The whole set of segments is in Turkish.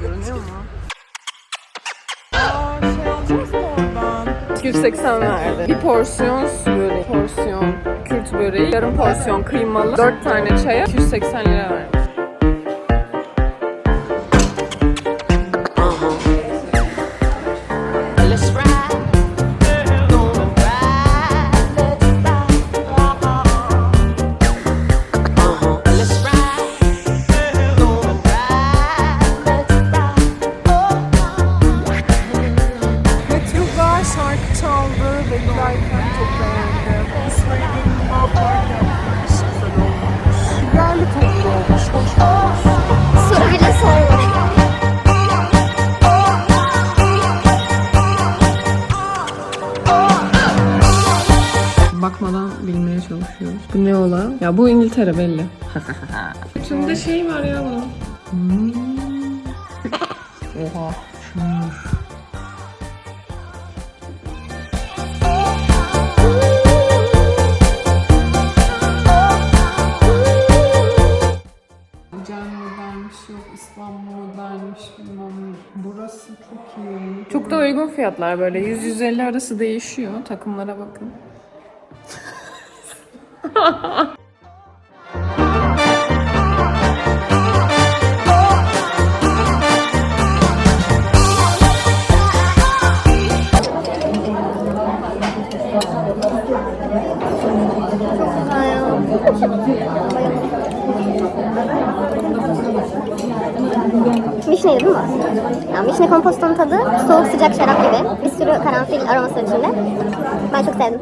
Görünüyor şey alacağız oradan? 280 verdi. Bir porsiyon su böreği, porsiyon Kürt böreği, yarım porsiyon kıymalı, 4 tane çaya 280 lira vermiş. Giderken çok beğendim. İsmail'in mağapak yapmış, güzel olmuş. Biberli toplu olmuş, hoş olmuş. Soru bile sorma. Bakmadan bilmeye çalışıyoruz. Bu ne ola? Ya bu İngiltere belli. İçinde şey var ya bunun. Hmm. Oha. Şunur. Burası çok iyi. Çok da uygun fiyatlar böyle 100-150 arası değişiyor. Takımlara bakın. Mişne değil mi bu? Ya, mişne kompostonun tadı soğuk sıcak şarap gibi. Bir sürü karanfil aroması içinde. Ben çok sevdim.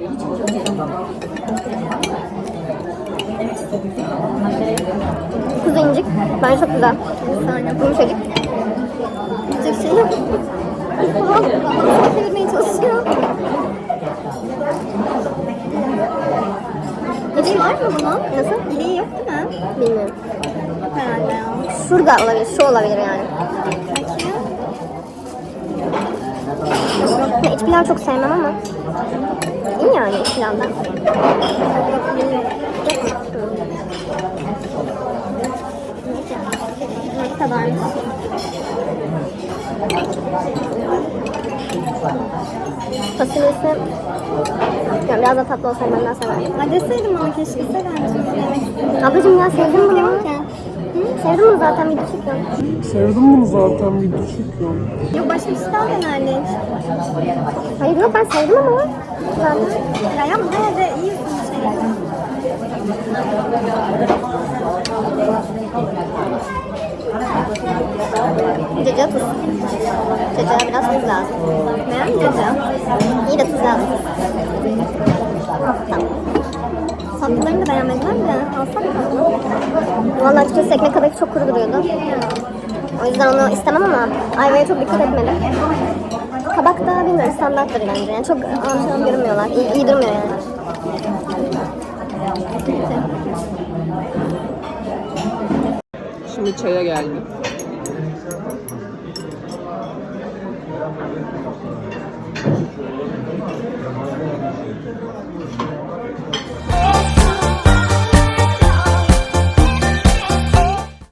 Kuzu incik. Bence çok güzel. Yumuşacık. Çok şey yok. Çevirmeye çalışıyor. Var mı bunun? Nasıl? İliği yok değil mi? Bilmiyorum. Şurada olabilir, şu olabilir yani. Ya iç pilav çok sevmem ama. İyi yani iç pilavdan. Kadarmış? Fasulyesi ya biraz da tatlı olsaydı ben daha severdim. Ay deseydim ama keşke severdim. Ablacım ya sevdim bunu. Sevdim bunu zaten video çekiyorum. Sevdim bunu zaten bir çekiyorum. Yok başka bir şey daha denerdik. Hayır yok ben sevdim ama. Zaten. Ya yapma yine de iyi bir şey. Cacığa tuz. Cacığa biraz tuz lazım. Beğendin mi cacığı? İyi de tuz lazım. Tamam. Tatlılarını da beğenmediler de. Alsak mı? Vallahi açıkçası ekmek kadayıf çok kuru duruyordu. O yüzden onu istemem ama ayvaya çok dikkat etmedim. Kabak da bilmiyorum standarttır bence. Yani çok amşam görünmüyorlar. İyi, iyi durmuyor yani. Şimdi çaya geldi.